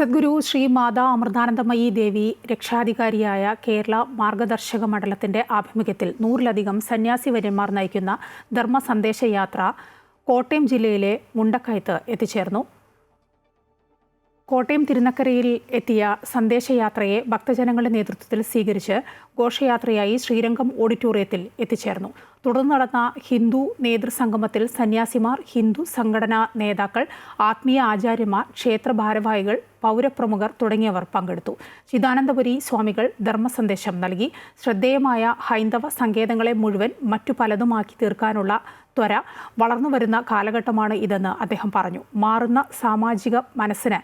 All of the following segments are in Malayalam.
സദ്ഗുരു ശ്രീ മാതാ അമൃതാനന്ദമയി ദേവി രക്ഷാധികാരിയായ കേരള മാർഗദർശക മണ്ഡലത്തിന്റെ ആഭിമുഖ്യത്തിൽ നൂറിലധികം സന്യാസിവര്യന്മാർ നയിക്കുന്ന ധർമ്മ സന്ദേശ യാത്ര കോട്ടയം ജില്ലയിലെ മുണ്ടക്കയത്ത് എത്തിച്ചേർന്നു. കോട്ടയം തിരുനക്കരയിൽ എത്തിയ സന്ദേശയാത്രയെ ഭക്തജനങ്ങളുടെ നേതൃത്വത്തിൽ സ്വീകരിച്ച് ഘോഷയാത്രയായി ശ്രീരംഗം ഓഡിറ്റോറിയത്തിൽ എത്തിച്ചേർന്നു. തുടർന്ന് നടന്ന ഹിന്ദു നേതൃസംഗമത്തിൽ സന്യാസിമാർ ഹിന്ദു സംഘടനാ നേതാക്കൾ ആത്മീയ ആചാര്യന്മാർ ക്ഷേത്ര ഭാരവാഹികൾ പൗരപ്രമുഖർ തുടങ്ങിയവർ പങ്കെടുത്തു. ചിദാനന്ദപുരി സ്വാമികൾ ധർമ്മസന്ദേശം നൽകി. ശ്രദ്ധേയമായ ഹൈന്ദവ സങ്കേതങ്ങളെ മുഴുവൻ മറ്റു പലതുമാക്കി തീർക്കാനുള്ള ത്വര വളർന്നുവരുന്ന കാലഘട്ടമാണ് ഇതെന്ന് അദ്ദേഹം പറഞ്ഞു. മാറുന്ന സാമാജിക മനസ്സിന്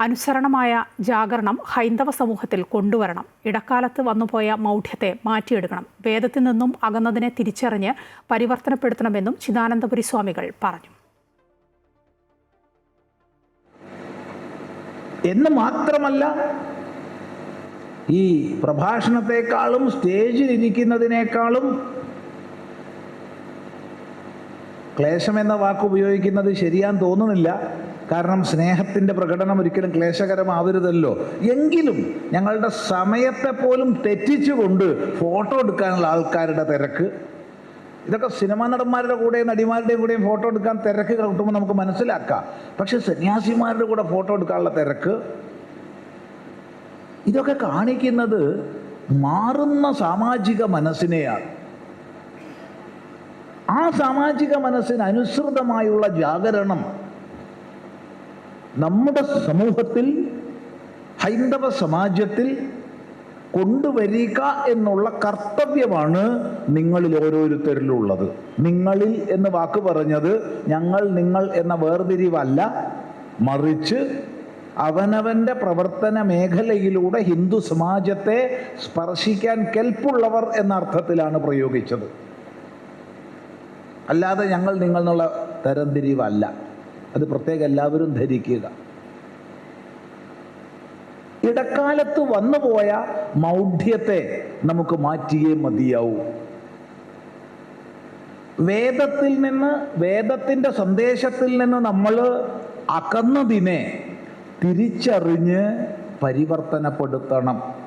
അനുസരണമായ ജാഗരണം ഹൈന്ദവ സമൂഹത്തിൽ കൊണ്ടുവരണം. ഇടക്കാലത്ത് വന്നുപോയ മൗഢ്യത്തെ മാറ്റിയെടുക്കണം. വേദത്തിൽ നിന്നും അകന്നതിനെ തിരിച്ചറിഞ്ഞ് പരിവർത്തനപ്പെടുത്തണമെന്നും ചിദാനന്ദപുരി സ്വാമികൾ പറഞ്ഞു. എന്ന് മാത്രമല്ല ഈ പ്രഭാഷണത്തെക്കാളും ക്ലേശം എന്ന വാക്ക് ഉപയോഗിക്കുന്നത് ശരിയാൻ തോന്നുന്നില്ല. കാരണം സ്നേഹത്തിന്റെ പ്രകടനം ഒരിക്കലും ക്ലേശകരമാവരുതല്ലോ. എങ്കിലും ഞങ്ങളുടെ സമയത്തെ പോലും തെറ്റിച്ചുകൊണ്ട് ഫോട്ടോ എടുക്കാനുള്ള ആൾക്കാരുടെ തിരക്ക്. ഇതൊക്കെ സിനിമാ നടന്മാരുടെ കൂടെയും നടിമാരുടെയും കൂടെയും ഫോട്ടോ എടുക്കാൻ തിരക്ക് കിട്ടുമ്പോൾ നമുക്ക് മനസ്സിലാക്കാം. പക്ഷെ സന്യാസിമാരുടെ കൂടെ ഫോട്ടോ എടുക്കാനുള്ള തിരക്ക്. ഇതൊക്കെ കാണിക്കുന്നത് മാറുന്ന സാമാജിക മനസ്സിനെയാണ്. ആ സാമാജിക മനസ്സിന് അനുസൃതമായുള്ള ജാഗരണം നമ്മുടെ സമൂഹത്തിൽ ഹൈന്ദവ സമാജത്തിൽ കൊണ്ടുവരിക എന്നുള്ള കർത്തവ്യമാണ് നിങ്ങളിൽ ഓരോരുത്തരിലുള്ളത്. നിങ്ങളിൽ എന്ന് വാക്ക് പറഞ്ഞത് ഞങ്ങൾ നിങ്ങൾ എന്ന വേർതിരിവല്ല. മറിച്ച് അവനവന്റെ പ്രവർത്തന മേഖലയിലൂടെ ഹിന്ദു സമാജത്തെ സ്പർശിക്കാൻ കെൽപ്പുള്ളവർ എന്ന അർത്ഥത്തിലാണ് പ്രയോഗിച്ചത്. അല്ലാതെ ഞങ്ങൾ നിങ്ങൾ എന്നുള്ള തരംതിരിവല്ല. അത് പ്രത്യേകം എല്ലാവരും ധരിക്കുക. ഇടക്കാലത്ത് വന്നുപോയ മൗഢ്യത്തെ നമുക്ക് മാറ്റിയേ മതിയാവൂ. വേദത്തിൽ നിന്ന് വേദത്തിന്റെ സന്ദേശത്തിൽ നിന്ന് നമ്മൾ അകന്നതിനെ തിരിച്ചറിഞ്ഞ് പരിവർത്തനപ്പെടുത്തണം.